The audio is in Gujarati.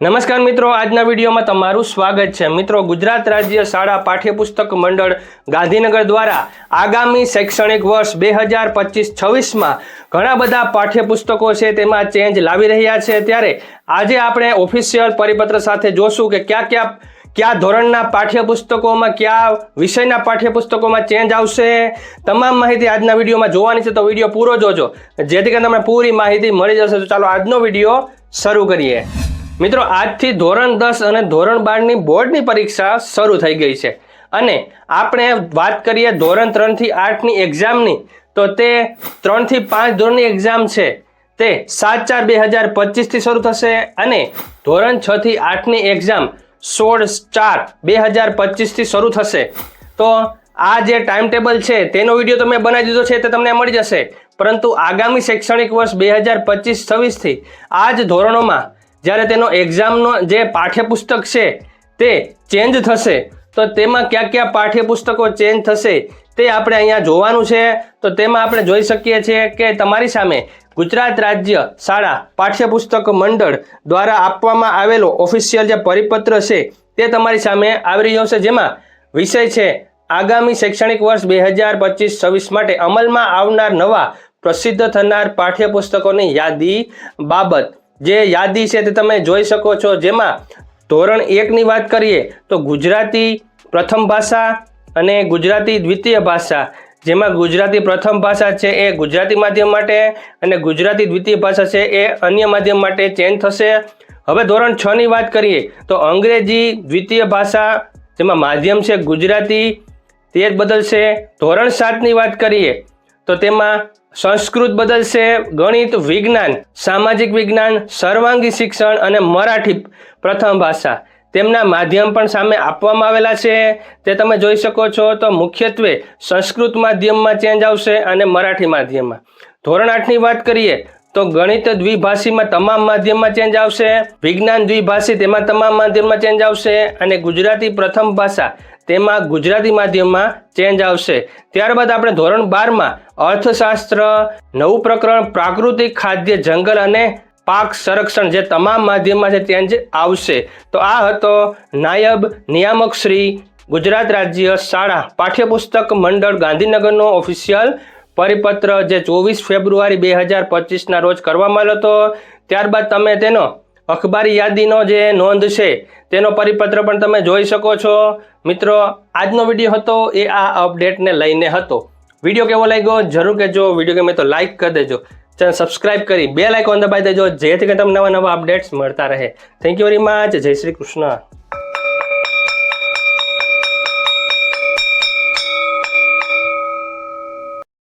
નમસ્કાર મિત્રો, આજના વિડીયોમાં તમારું સ્વાગત છે. મિત્રો, ગુજરાત રાજ્ય શાળા પાઠ્યપુસ્તક મંડળ ગાંધીનગર દ્વારા આગામી શૈક્ષણિક વર્ષ બે હજાર પચીસ છવ્વીસમાં ઘણા બધા પાઠ્યપુસ્તકો છે તેમાં ચેન્જ લાવી રહ્યા છે. ત્યારે આજે આપણે ઓફિશિયલ પરિપત્ર સાથે જોશું કે ક્યાં ક્યાં, કયા ધોરણના પાઠ્યપુસ્તકોમાં, કયા વિષયના પાઠ્યપુસ્તકોમાં ચેન્જ આવશે. તમામ માહિતી આજના વિડીયોમાં જોવાની છે, તો વીડિયો પૂરો જોજો. જેથી કરીને તમને પૂરી માહિતી મળી જશે. તો ચાલો આજનો વીડિયો શરૂ કરીએ. મિત્રો, આજથી ધોરણ દસ અને ધોરણ બારની બોર્ડની પરીક્ષા શરૂ થઈ ગઈ છે. અને આપણે વાત કરીએ ધોરણ ત્રણથી આઠની એક્ઝામની, તો તે ત્રણથી પાંચ ધોરણની એક્ઝામ છે. તે સાત ચાર બે હજાર પચીસથી શરૂ થશે અને ધોરણ છથી આઠની એક્ઝામ સોળ ચાર બે હજાર પચીસથી શરૂ થશે. તો આ જે ટાઈમ ટેબલ છે, તેનો વીડિયો તમે બનાવી દીધો છે તે તમને મળી જશે. પરંતુ આગામી શૈક્ષણિક વર્ષ બે હજાર પચીસ છવ્વીસથી, આ જ ધોરણોમાં જ્યારે તેનો એક્ઝામનો જે પાઠ્યપુસ્તક છે તે ચેન્જ થશે, તો તેમાં કયા કયા પાઠ્યપુસ્તકો ચેન્જ થશે તે આપણે અહીંયા જોવાનું છે. તો તેમાં આપણે જોઈ શકીએ છીએ કે તમારી સામે ગુજરાત રાજ્ય શાળા પાઠ્યપુસ્તક મંડળ દ્વારા આપવામાં આવેલો ઓફિશિયલ જે પરિપત્ર છે તે તમારી સામે આવી રહ્યો છે. જેમાં વિષય છે, આગામી શૈક્ષણિક વર્ષ બે હજાર પચીસ છવ્વીસ માટે અમલમાં આવનાર નવા પ્રસિદ્ધ થનાર પાઠ્યપુસ્તકોની યાદી બાબત જે યાદી છે તે તમે જોઈ શકો છો. જેમાં ધોરણ એકની વાત કરીએ તો ગુજરાતી પ્રથમ ભાષા અને ગુજરાતી દ્વિતીય ભાષા. જેમાં ગુજરાતી પ્રથમ ભાષા છે એ ગુજરાતી માધ્યમ માટે અને ગુજરાતી દ્વિતીય ભાષા છે એ અન્ય માધ્યમ માટે ચેન્જ થશે. હવે ધોરણ છ ની વાત કરીએ તો અંગ્રેજી દ્વિતીય ભાષા જેમાં માધ્યમ છે ગુજરાતી તે જ બદલશે. ધોરણ સાતની વાત કરીએ તો તેમાં સંસ્કૃત બદલશે, ગણિત, વિજ્ઞાન, સામાજિક વિજ્ઞાન, સર્વાંગી શિક્ષણ અને મરાઠી પ્રથમ ભાષા. તેમના માધ્યમ પણ સામે આપવામાં આવેલા છે. તે તમે જોઈ શકો છો તો મુખ્યત્વે સંસ્કૃત માધ્યમમાં ચેન્જ આવશે અને મરાઠી માધ્યમમાં. ધોરણ આઠની વાત કરીએ તો ગણિત દ્વિભાષીમાં તમામ માધ્યમમાં ચેન્જ આવશે. વિજ્ઞાન દ્વિભાષી તેમાં તમામ માધ્યમમાં ચેન્જ આવશે અને ગુજરાતી પ્રથમ ભાષા તેમાં ગુજરાતી માધ્યમમાં ચેન્જ આવશે. ત્યારબાદ આપણે ધોરણ બારમાં અર્થશાસ્ત્ર નવું પ્રકરણ પ્રાકૃતિક ખાદ્ય, જંગલ અને પાક સંરક્ષણ જે તમામ માધ્યમમાં છે ચેન્જ આવશે. તો આ હતો નાયબ નિયામક શ્રી ગુજરાત રાજ્ય શાળા પાઠ્યપુસ્તક મંડળ ગાંધીનગરનો ઓફિશિયલ પરિપત્ર જે ચોવીસ ફેબ્રુઆરી બે હજાર પચીસના રોજ કરવામાં આવ્યો હતો. ત્યારબાદ તમે તેનો અખબારી યાદીનો જે નોંધ છે, તેનો પરિપત્ર પણ તમે જોઈ શકો છો. મિત્રો, આજનો વીડિયો હતો એ આ અપડેટને લઈને હતો. વીડિયો કેવો લાગ્યો? જરૂર કહેજો. વીડિયો ગમે તો લાઇક કરી દેજો. ચેનલ સબસ્ક્રાઇબ કરી બે લાઇકોન દબાઈ દેજો, જેથી કરીને તમને નવા નવા અપડેટ્સ મળતા રહે. થેન્ક યુ વેરી મચ જય શ્રી કૃષ્ણ.